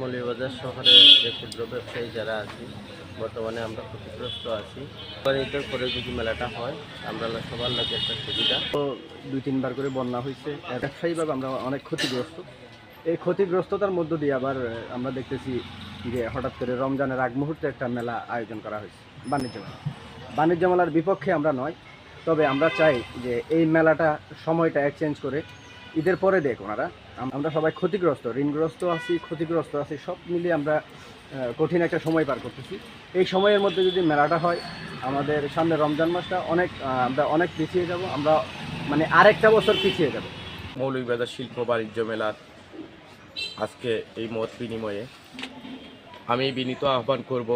মৌলভীবাজার শহরে যে ক্ষুদ্র ব্যবসায়ী যারা আছি, বর্তমানে আমরা ক্ষতিগ্রস্ত আছি। এবার পরে যদি মেলাটা হয়, আমরা সবার লাগে একটা সুবিধা। তো দুই, তিনবার করে বন্যা হয়েছে। ব্যবসায়ীভাবে আমরা অনেক ক্ষতিগ্রস্ত। এই ক্ষতিগ্রস্ততার মধ্য দিয়ে আবার আমরা দেখতেছি যে হঠাৎ করে রমজানের আগ মুহূর্তে একটা মেলা আয়োজন করা হয়েছে, বাণিজ্য মেলা। বাণিজ্য মেলার বিপক্ষে আমরা নয়, তবে আমরা চাই যে এই মেলাটা সময়টা এক্সচেঞ্জ করে ঈদের পরে দেখ ওনারা। আমরা সবাই ক্ষতিগ্রস্ত, ঋণগ্রস্ত আছি, ক্ষতিগ্রস্ত আছি, সব মিলিয়ে আমরা কঠিন একটা সময় পার করতেছি। এই সময়ের মধ্যে যদি মেলাটা হয়, আমাদের সামনে রমজান মাসটা অনেক আমরা অনেক পিছিয়ে যাব, আমরা মানে আরেকটা বছর পিছিয়ে যাব। মৌলভীবাজার শিল্প বাণিজ্য মেলার আজকে এই মত বিনিময়ে আমি বিনীত আহ্বান করব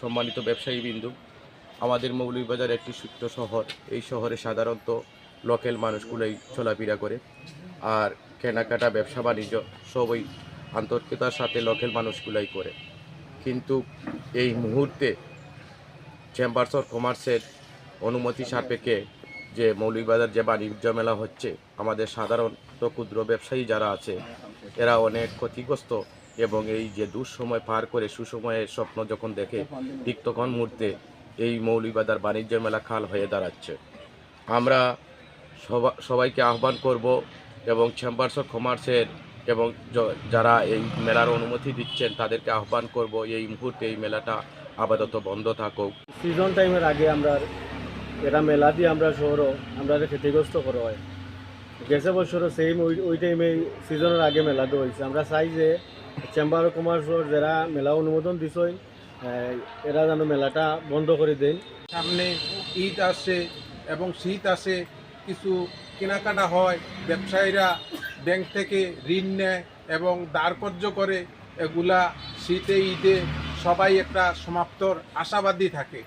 সম্মানিত ব্যবসায়ী বিন্দু। আমাদের মৌলভীবাজার একটি ছোট্ট শহর। এই শহরে সাধারণত লোকাল মানুষগুলোই চলাফেরা করে। আর কেনাকাটা, ব্যবসা, বাণিজ্য সবই আন্তর্কিতার সাথে লোকাল মানুষগুলাই করে। কিন্তু এই মুহূর্তে চেম্বার্স অফ কমার্সের অনুমতি সাপেক্ষে যে মৌলিকবাজার যে বাণিজ্য মেলা হচ্ছে, আমাদের সাধারণত ক্ষুদ্র ব্যবসায়ী যারা আছে, এরা অনেক ক্ষতিগ্রস্ত এবং এই যে দুঃসময় পার করে সুসময়ের স্বপ্ন যখন দেখে, ঠিক তখন মুহূর্তে এই মৌলিকবাজার বাণিজ্য মেলা খাল হয়ে দাঁড়াচ্ছে। আমরা সবা- সবাইকে আহ্বান করব এবং চেম্বার্স অফ কমার্সের এবং যারা এই মেলার অনুমতি দিচ্ছেন তাদেরকে আহ্বান করব এই মুহূর্তে এই মেলাটা আপাতত বন্ধ থাকুক। সিজন টাইমের আগে আমরা এটা মেলা দিয়ে আমরা শহরও আমরা ক্ষতিগ্রস্ত করা হয়। গেছে বছরও সেম ওই ওই টাইমে সিজনের আগে মেলা তো হয়েছে। আমরা চাই যে চেম্বার অফ কমার্সর যারা মেলা অনুমোদন দিছই এরা যেন মেলাটা বন্ধ করে দেন। সামনে ঈদ আসে এবং শীত আসে কিছু কেনাকাটা হয় ব্যবসায়ীরা ব্যাংক থেকে ঋণ নেয় এবং দারকর্য করে এগুলা শীতে ঈদে সবাই একটা সমাপ্তর আশাবাদী থাকে।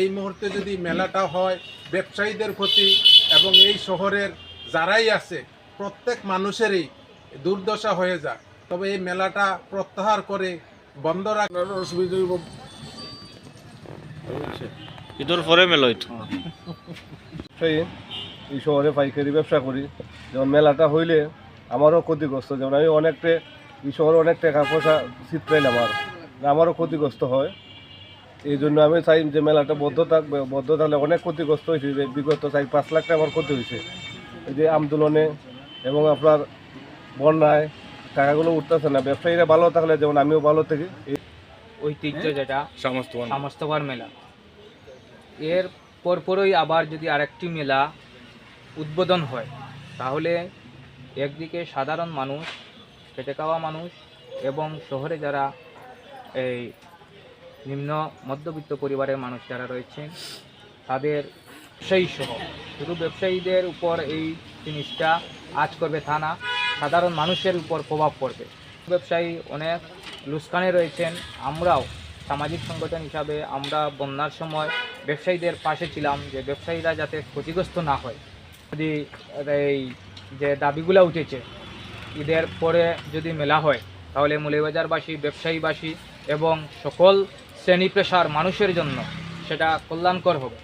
এই মুহূর্তে যদি মেলাটা হয় ব্যবসায়ীদের ক্ষতি এবং এই শহরের যারাই আছে প্রত্যেক মানুষেরই দুর্দশা হয়ে যায় তবে এই মেলাটা প্রত্যাহার করে বন্ধ রাখ অসুবিধা ঈদের পরে মেলা হইতো। এই শহরে পাইকারি ব্যবসা করি। যেমন মেলাটা হইলে আমারও ক্ষতিগ্রস্ত যেমন আমি অনেকটা এই শহরে অনেক টাকা পয়সা চিত্রাইল আমার আমারও ক্ষতিগ্রস্ত হয়। এই জন্য আমি চাই যে মেলাটা বদ্ধ থাকবে বদ্ধ থাকলে অনেক ক্ষতিগ্রস্ত হয়েছে যে বিগত চাই পাঁচ লাখ টাকা আমার ক্ষতি হয়েছে। এই যে আন্দোলনে এবং আপনার বন্যায় টাকাগুলো উঠতেছে না ব্যবসায়ীরা ভালো থাকলে যেমন আমিও ভালো থাকি। এই ঐতিহ্য যেটা সমস্ত সমস্তবার মেলা। এর পরপরই আবার যদি আরেকটি মেলা উদ্বোধন হয় তাহলে একদিকে সাধারণ মানুষ খেটে খাওয়া মানুষ এবং শহরে যারা এই নিম্ন মধ্যবিত্ত পরিবারের মানুষ যারা রয়েছেন তাদের ব্যবসায়ী সহ। শুধু ব্যবসায়ীদের উপর এই জিনিসটা আজ করবে তা না, সাধারণ মানুষের উপর প্রভাব পড়বে। ব্যবসায়ী অনেক লুস্কানে রয়েছেন, আমরাও সামাজিক সংগঠন হিসাবে আমরা বন্যার সময় ব্যবসায়ীদের পাশে ছিলাম, যে ব্যবসায়ীরা যাতে ক্ষতিগ্রস্ত না হয়। যদি এই যে দাবিগুলো উঠেছে, ঈদের পরে যদি মেলা হয়, তাহলে মৌলিবাজারবাসী, ব্যবসায়ীবাসী এবং সকল শ্রেণি পেশার মানুষের জন্য সেটা কল্যাণকর হবে।